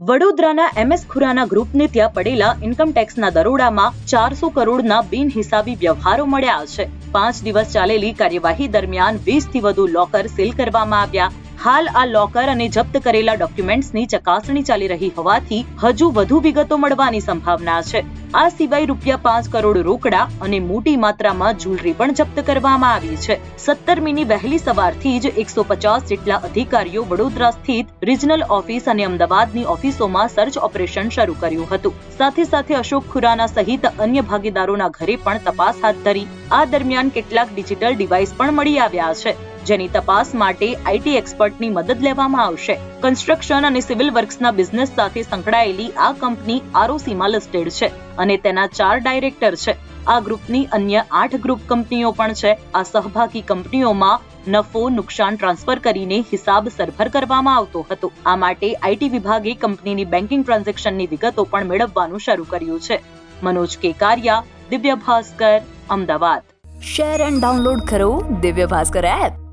વડોદરાના એમએસ ખુરાના ગ્રુપને ત્યાં પડેલા ઇન્કમ ટેક્સના દરોડામાં ચારસો કરોડના બિનહિસાબી વ્યવહારો મળ્યા છે. પાંચ દિવસ ચાલેલી કાર્યવાહી દરમિયાન વીસથી વધુ લોકર સીલ કરવામાં આવ્યા. હાલ આ લોકર અને જપ્ત કરેલા ડોક્યુમેન્ટ્સની ચકાસણી ચાલી રહી હોવાથી હજુ વધુ વિગતો મળવાની સંભાવના છે. આ સિવાય રૂપિયા પાંચ કરોડ રોકડા અને મોટી માત્રામાં જ્વેલરી પણ જપ્ત કરવામાં આવી છે. સત્તરમીની વહેલી સવારથી જ એકસો પચાસ જેટલા અધિકારીઓ વડોદરા સ્થિત રિજનલ ઓફિસ અને અમદાવાદની ઓફિસોમાં સર્ચ ઓપરેશન શરૂ કર્યું હતું. સાથે સાથે અશોક ખુરાના સહિત અન્ય ભાગીદારોના ઘરે પણ તપાસ હાથ ધરી. આ દરમિયાન કેટલાક ડિજિટલ ડિવાઇસ પણ મળી આવ્યા છે. જેની તપાસ માટે આઈટી એક્સપર્ટની મદદ લેવામાં આવશે. કન્સ્ટ્રક્શન અને સિવિલ વર્ક્સના બિઝનેસ સાથે સંકળાયેલી આ કંપની આરઓસીમાં લિસ્ટેડ છે અને તેના ચાર ડાયરેક્ટર છે. આ ગ્રુપની અન્ય આઠ ગ્રુપ કંપનીઓ પણ છે. આ સહભાગી કંપનીઓમાં નફો નુકસાન ટ્રાન્સફર કરીને હિસાબ સરભર કરવામાં આવતો હતો. આ માટે આઈટી વિભાગે કંપનીની બેન્કિંગ ટ્રાન્ઝેક્શનની વિગતો પણ મેળવવાનું શરૂ કર્યું છે. Manoj Kekariya, Divya Bhaskar, Ahmedabad. Share and download કરો દિવ્ય ભાસ્કર એપ.